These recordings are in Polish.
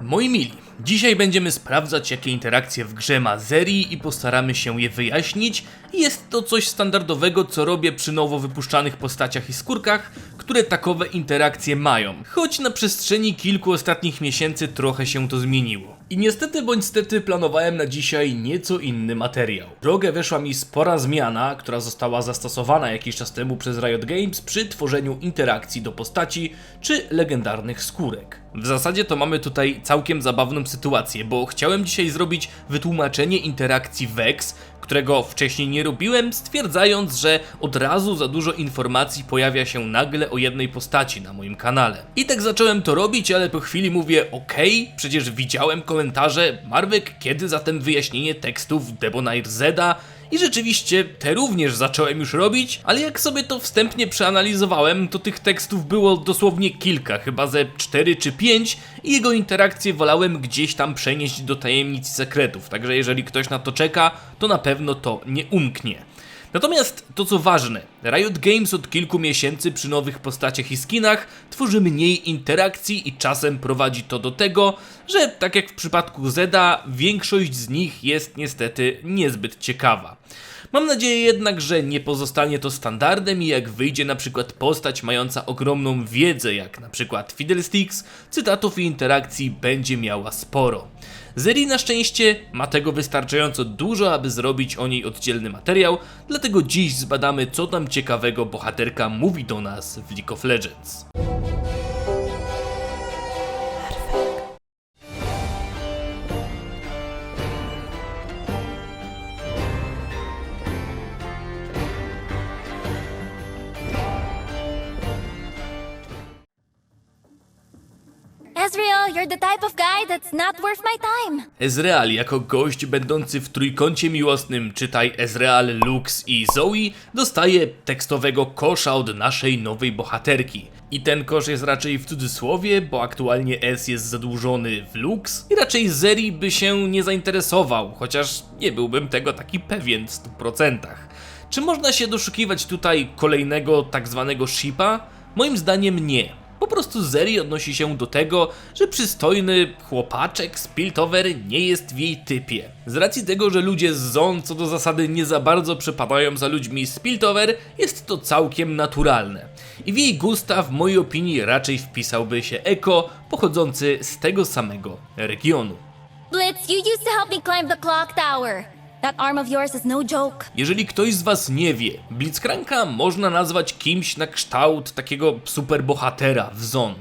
Moi mili, dzisiaj będziemy sprawdzać jakie interakcje w grze ma Zeri i postaramy się je wyjaśnić. Jest to coś standardowego co robię przy nowo wypuszczanych postaciach i skórkach, które takowe interakcje mają. Choć na przestrzeni kilku ostatnich miesięcy trochę się to zmieniło. I niestety bądź stety planowałem na dzisiaj nieco inny materiał. Drogę weszła mi spora zmiana, która została zastosowana jakiś czas temu przez Riot Games przy tworzeniu interakcji do postaci czy legendarnych skórek. W zasadzie to mamy tutaj całkiem zabawną sytuację, bo chciałem dzisiaj zrobić wytłumaczenie interakcji Vex, którego wcześniej nie robiłem, stwierdzając, że od razu za dużo informacji pojawia się nagle o jednej postaci na moim kanale. I tak zacząłem to robić, ale po chwili mówię, okej, przecież widziałem komentarze, Marwek, kiedy zatem wyjaśnienie tekstów Debonair Zeda? I rzeczywiście te również zacząłem już robić, ale jak sobie to wstępnie przeanalizowałem, to tych tekstów było dosłownie kilka, chyba ze 4 czy 5 i jego interakcje wolałem gdzieś tam przenieść do tajemnic sekretów, także jeżeli ktoś na to czeka, to na pewno to nie umknie. Natomiast to co ważne, Riot Games od kilku miesięcy przy nowych postaciach i skinach tworzy mniej interakcji i czasem prowadzi to do tego, że tak jak w przypadku Zeda, większość z nich jest niestety niezbyt ciekawa. Mam nadzieję jednak, że nie pozostanie to standardem i jak wyjdzie na przykład postać mająca ogromną wiedzę, jak na przykład Fiddlesticks, cytatów i interakcji będzie miała sporo. Zeri na szczęście ma tego wystarczająco dużo, aby zrobić o niej oddzielny materiał, dlatego dziś zbadamy co tam ciekawego bohaterka mówi do nas w League of Legends. That's not worth my time. Ezreal jako gość będący w trójkącie miłosnym, czytaj Ezreal, Lux i Zoe, dostaje tekstowego kosza od naszej nowej bohaterki. I ten kosz jest raczej w cudzysłowie, bo aktualnie S jest zadłużony w Lux i raczej Zeri by się nie zainteresował, chociaż nie byłbym tego taki pewien w 100%. Czy można się doszukiwać tutaj kolejnego tak zwanego shipa? Moim zdaniem nie. Po prostu Zeri odnosi się do tego, że przystojny chłopaczek z Piltover nie jest w jej typie. Z racji tego, że ludzie z Zon co do zasady nie za bardzo przepadają za ludźmi z Piltover, jest to całkiem naturalne. I w jej gusta w mojej opinii raczej wpisałby się Eko, pochodzący z tego samego regionu. Blitz, you used to help me climb the clock tower. That arm of yours is no joke. Jeżeli ktoś z was nie wie, Blitzcranka można nazwać kimś na kształt takiego superbohatera w Zon.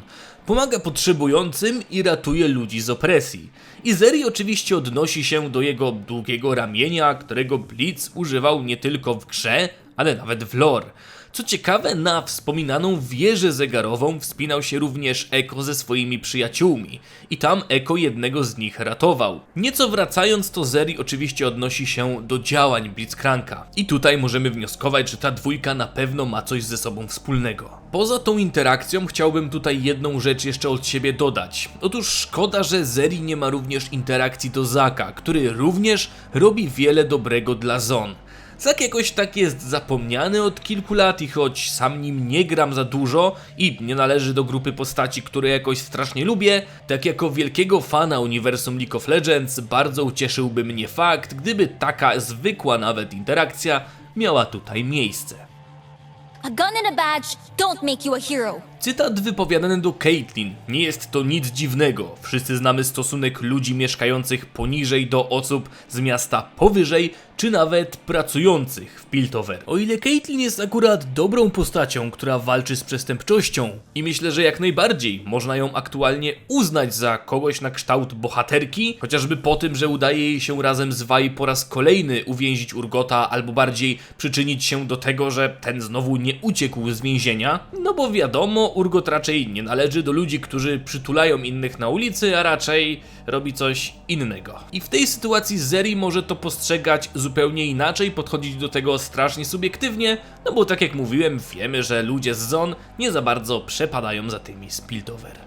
Pomaga potrzebującym i ratuje ludzi z opresji. I Zeri oczywiście odnosi się do jego długiego ramienia, którego Blitz używał nie tylko w grze, ale nawet w lore. Co ciekawe, na wspominaną wieżę zegarową wspinał się również Eko ze swoimi przyjaciółmi i tam Eko jednego z nich ratował. Nieco wracając, to Zeri oczywiście odnosi się do działań Blitzcranka. I tutaj możemy wnioskować, że ta dwójka na pewno ma coś ze sobą wspólnego. Poza tą interakcją chciałbym tutaj jedną rzecz jeszcze od siebie dodać. Otóż szkoda, że Zeri nie ma również interakcji do Zaka, który również robi wiele dobrego dla Zon. Zak jakoś tak jest zapomniany od kilku lat i choć sam nim nie gram za dużo i nie należy do grupy postaci, które jakoś strasznie lubię, tak jako wielkiego fana uniwersum League of Legends bardzo ucieszyłby mnie fakt, gdyby taka zwykła nawet interakcja miała tutaj miejsce. A gun and a badge don't make you a hero. Cytat wypowiadany do Caitlyn. Nie jest to nic dziwnego. Wszyscy znamy stosunek ludzi mieszkających poniżej do osób z miasta powyżej, czy nawet pracujących w Piltover. O ile Caitlyn jest akurat dobrą postacią, która walczy z przestępczością i myślę, że jak najbardziej można ją aktualnie uznać za kogoś na kształt bohaterki, chociażby po tym, że udaje jej się razem z Wai po raz kolejny uwięzić Urgota albo bardziej przyczynić się do tego, że ten znowu nie uciekł z więzienia, no bo wiadomo, Urgot raczej nie należy do ludzi, którzy przytulają innych na ulicy, a raczej robi coś innego. I w tej sytuacji Zeri może to postrzegać zupełnie inaczej, podchodzić do tego strasznie subiektywnie, no bo tak jak mówiłem, wiemy, że ludzie z Zon nie za bardzo przepadają za tymi z Piltover.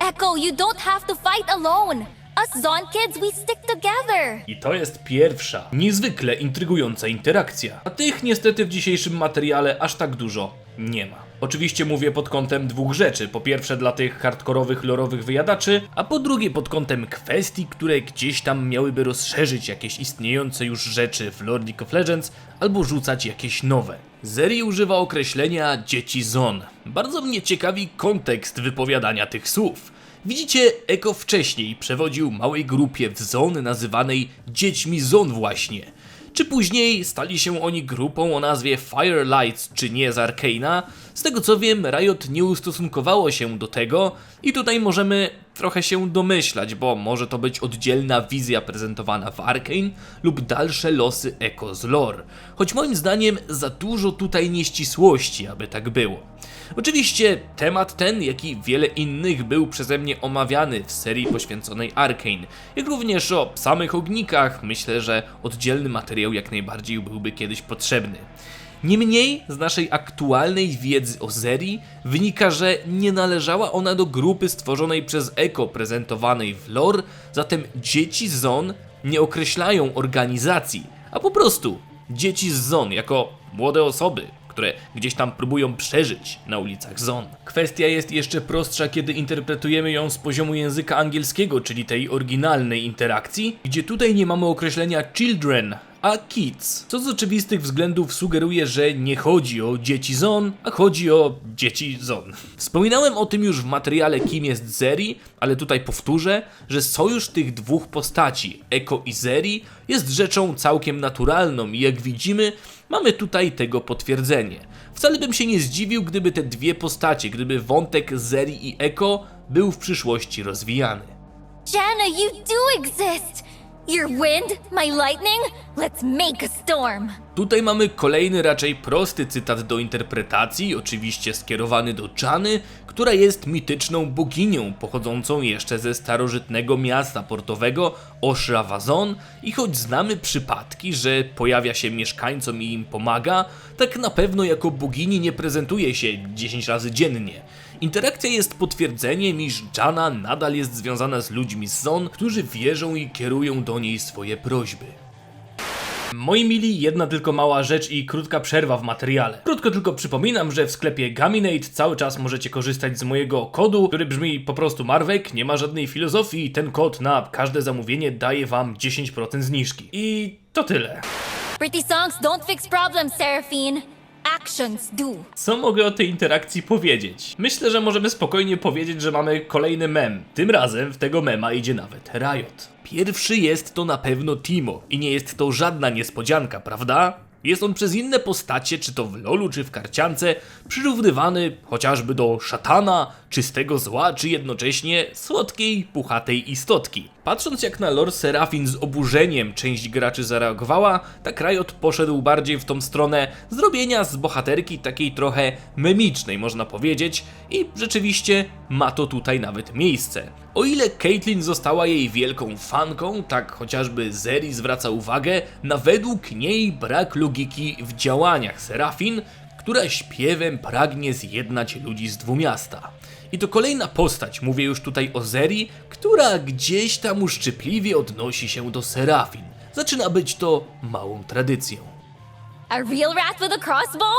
Echo, you don't have to fight alone. Us Zon kids, we stick together. I to jest pierwsza, niezwykle intrygująca interakcja. A tych niestety w dzisiejszym materiale aż tak dużo nie ma. Oczywiście mówię pod kątem dwóch rzeczy. Po pierwsze dla tych hardkorowych, lorowych wyjadaczy, a po drugie pod kątem kwestii, które gdzieś tam miałyby rozszerzyć jakieś istniejące już rzeczy w Lord League of Legends albo rzucać jakieś nowe. Zeri używa określenia dzieci zon. Bardzo mnie ciekawi kontekst wypowiadania tych słów. Widzicie, Eko wcześniej przewodził małej grupie w zon nazywanej dziećmi zon właśnie. Czy później stali się oni grupą o nazwie Firelights czy nie z Arkeina? Z tego co wiem, Riot nie ustosunkowało się do tego i tutaj możemy trochę się domyślać, bo może to być oddzielna wizja prezentowana w Arkane lub dalsze losy Echo z lore. Choć moim zdaniem za dużo tutaj nieścisłości, aby tak było. Oczywiście temat ten, jak i wiele innych był przeze mnie omawiany w serii poświęconej Arkane, jak również o samych ognikach, myślę, że oddzielny materiał jak najbardziej byłby kiedyś potrzebny. Niemniej z naszej aktualnej wiedzy o Zeri wynika, że nie należała ona do grupy stworzonej przez Eko prezentowanej w lore, zatem dzieci z Zon nie określają organizacji, a po prostu dzieci z Zon jako młode osoby, które gdzieś tam próbują przeżyć na ulicach Zon. Kwestia jest jeszcze prostsza, kiedy interpretujemy ją z poziomu języka angielskiego, czyli tej oryginalnej interakcji, gdzie tutaj nie mamy określenia children, a kids, co z oczywistych względów sugeruje, że nie chodzi o dzieci Zon, a chodzi o dzieci Zon. Wspominałem o tym już w materiale Kim jest Zeri, ale tutaj powtórzę, że sojusz tych dwóch postaci, Eko i Zeri, jest rzeczą całkiem naturalną i jak widzimy, mamy tutaj tego potwierdzenie. Wcale bym się nie zdziwił, gdyby te dwie postacie, gdyby wątek Zeri i Eko był w przyszłości rozwijany. Jana, you do exist! Your wind, my lightning, let's make a storm! Tutaj mamy kolejny raczej prosty cytat do interpretacji, oczywiście skierowany do Jany, która jest mityczną boginią pochodzącą jeszcze ze starożytnego miasta portowego Oshravazon i choć znamy przypadki, że pojawia się mieszkańcom i im pomaga, tak na pewno jako bogini nie prezentuje się 10 razy dziennie. Interakcja jest potwierdzeniem, iż Jana nadal jest związana z ludźmi z Zon, którzy wierzą i kierują do niej swoje prośby. Moi mili, jedna tylko mała rzecz i krótka przerwa w materiale. Krótko tylko przypominam, że w sklepie Gaminate cały czas możecie korzystać z mojego kodu, który brzmi po prostu Marwek, nie ma żadnej filozofii ten kod na każde zamówienie daje wam 10% zniżki. I to tyle. Pretty songs don't fix problems, Seraphine. Actions do. Co mogę o tej interakcji powiedzieć? Myślę, że możemy spokojnie powiedzieć, że mamy kolejny mem. Tym razem w tego mema idzie nawet Riot. Pierwszy jest to na pewno Timo i nie jest to żadna niespodzianka, prawda? Jest on przez inne postacie, czy to w LoLu, czy w karciance, przyrównywany chociażby do szatana, czystego zła, czy jednocześnie słodkiej, puchatej istotki. Patrząc jak na lore Serafin z oburzeniem część graczy zareagowała, tak Riot poszedł bardziej w tą stronę zrobienia z bohaterki takiej trochę memicznej, można powiedzieć, i rzeczywiście ma to tutaj nawet miejsce. O ile Caitlyn została jej wielką fanką, tak chociażby Zeri zwraca uwagę na według niej brak logiki w działaniach Serafin, która śpiewem pragnie zjednać ludzi z dwumiasta. I to kolejna postać, mówię już tutaj o Zeri, która gdzieś tam uszczypliwie odnosi się do Serafin. Zaczyna być to małą tradycją. A real rat with a crossbow?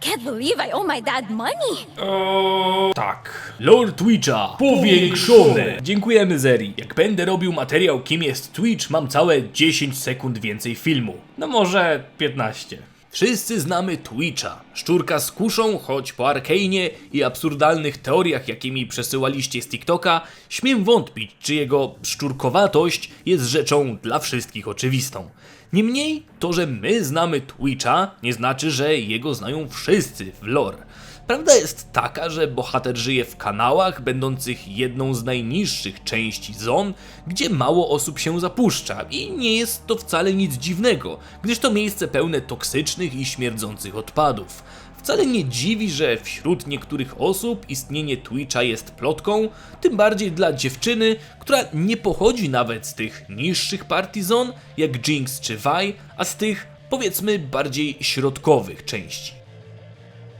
Can't believe I owe my dad money. Tak. Lord Twitcha powiększone. Dziękujemy Zeri. Jak będę robił materiał kim jest Twitch, mam całe 10 sekund więcej filmu. No może 15. Wszyscy znamy Twitcha. Szczurka z kuszą, choć po Arkanie i absurdalnych teoriach, jakimi przesyłaliście z TikToka, śmiem wątpić, czy jego szczurkowatość jest rzeczą dla wszystkich oczywistą. Niemniej, to, że my znamy Twitcha, nie znaczy, że jego znają wszyscy w lore. Prawda jest taka, że bohater żyje w kanałach będących jedną z najniższych części zon, gdzie mało osób się zapuszcza i nie jest to wcale nic dziwnego, gdyż to miejsce pełne toksycznych i śmierdzących odpadów. Wcale nie dziwi, że wśród niektórych osób istnienie Twitcha jest plotką, tym bardziej dla dziewczyny, która nie pochodzi nawet z tych niższych partii zon, jak Jinx czy Vi, a z tych, powiedzmy, bardziej środkowych części.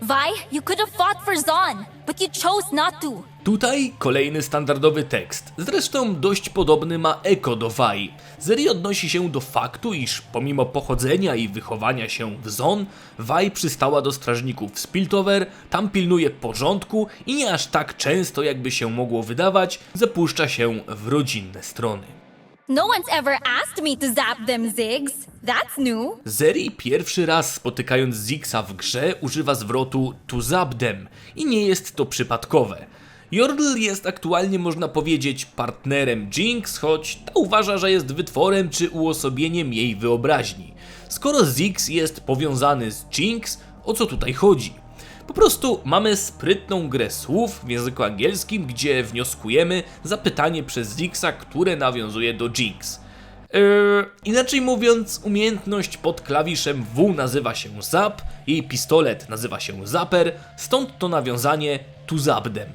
Vi, you could have fought for Zon, but you chose not to. Tutaj kolejny standardowy tekst. Zresztą dość podobny ma Eko do Wai. Zeri odnosi się do faktu, iż pomimo pochodzenia i wychowania się w Zon, Wai przystała do strażników z Piltover, tam pilnuje porządku i nie aż tak często, jakby się mogło wydawać, zapuszcza się w rodzinne strony. No one's ever asked me to zap them zigs. That's new. Zeri pierwszy raz spotykając Zixa w grze używa zwrotu to zap them i nie jest to przypadkowe. Yordle jest aktualnie można powiedzieć partnerem Jinx, choć ta uważa, że jest wytworem czy uosobieniem jej wyobraźni. Skoro Zix jest powiązany z Jinx, o co tutaj chodzi? Po prostu mamy sprytną grę słów w języku angielskim, gdzie wnioskujemy zapytanie przez Zixa, które nawiązuje do Jinx. Eee, inaczej mówiąc, umiejętność pod klawiszem W nazywa się Zap, jej pistolet nazywa się Zapper, stąd to nawiązanie to zap them.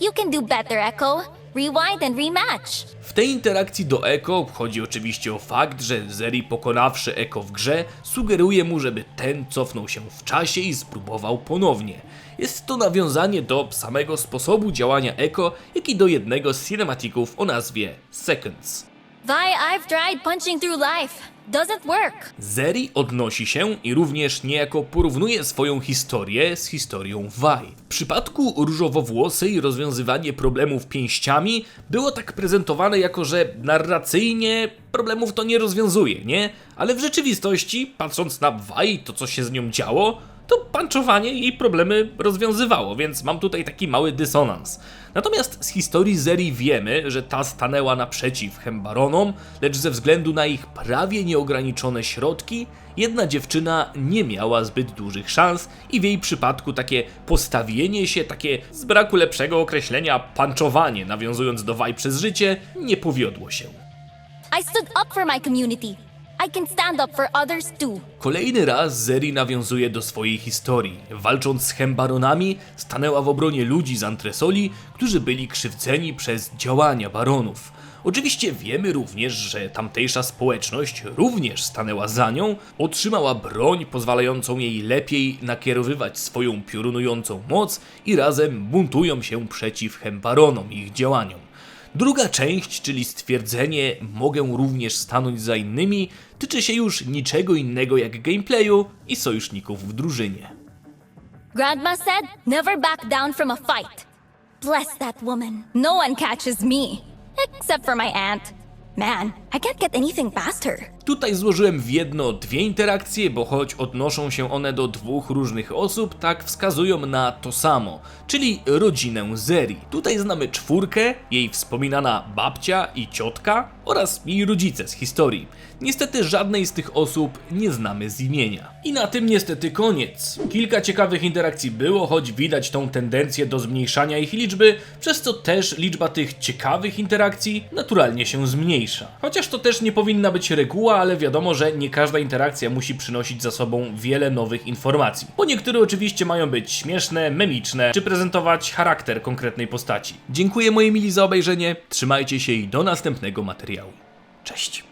You can do better, Echo. Rewind and rematch. W tej interakcji do Eko chodzi oczywiście o fakt, że Zeri pokonawszy Eko w grze, sugeruje mu, żeby ten cofnął się w czasie i spróbował ponownie. Jest to nawiązanie do samego sposobu działania Eko, jak i do jednego z cinematików o nazwie Seconds. Vi, I've tried punching through life. Doesn't work. Zeri odnosi się i również niejako porównuje swoją historię z historią Wai. W przypadku różowowłosej rozwiązywanie problemów pięściami było tak prezentowane jako, że narracyjnie problemów to nie rozwiązuje, nie? Ale w rzeczywistości, patrząc na Wai, to co się z nią działo, to panczowanie jej problemy rozwiązywało, więc mam tutaj taki mały dysonans. Natomiast z historii Zeri wiemy, że ta stanęła naprzeciw Hembaronom, lecz ze względu na ich prawie nieograniczone środki, jedna dziewczyna nie miała zbyt dużych szans i w jej przypadku takie postawienie się, takie z braku lepszego określenia panczowanie, nawiązując do Waj przez życie, nie powiodło się. I stood up for my community. I can stand up for others too. Kolejny raz Zeri nawiązuje do swojej historii. Walcząc z Hembaronami, stanęła w obronie ludzi z Antresoli, którzy byli krzywdzeni przez działania baronów. Oczywiście wiemy również, że tamtejsza społeczność również stanęła za nią, otrzymała broń pozwalającą jej lepiej nakierowywać swoją piorunującą moc i razem buntują się przeciw Hembaronom i ich działaniom. Druga część, czyli stwierdzenie mogę również stanąć za innymi, tyczy się już niczego innego jak gameplayu i sojuszników w drużynie. Grandma said, never back down from a fight. Bless that woman. No one catches me. Except for my aunt. Man, I can't get anything past her. Tutaj złożyłem w jedno dwie interakcje, bo choć odnoszą się one do dwóch różnych osób, tak wskazują na to samo, czyli rodzinę Zeri. Tutaj znamy czwórkę, jej wspominana babcia i ciotka oraz jej rodzice z historii. Niestety żadnej z tych osób nie znamy z imienia. I na tym niestety koniec. Kilka ciekawych interakcji było, choć widać tą tendencję do zmniejszania ich liczby, przez co też liczba tych ciekawych interakcji naturalnie się zmniejsza. Chociaż to też nie powinna być reguła, ale wiadomo, że nie każda interakcja musi przynosić za sobą wiele nowych informacji. Bo niektóre oczywiście mają być śmieszne, memiczne, czy prezentować charakter konkretnej postaci. Dziękuję moi mili za obejrzenie, trzymajcie się i do następnego materiału. Cześć!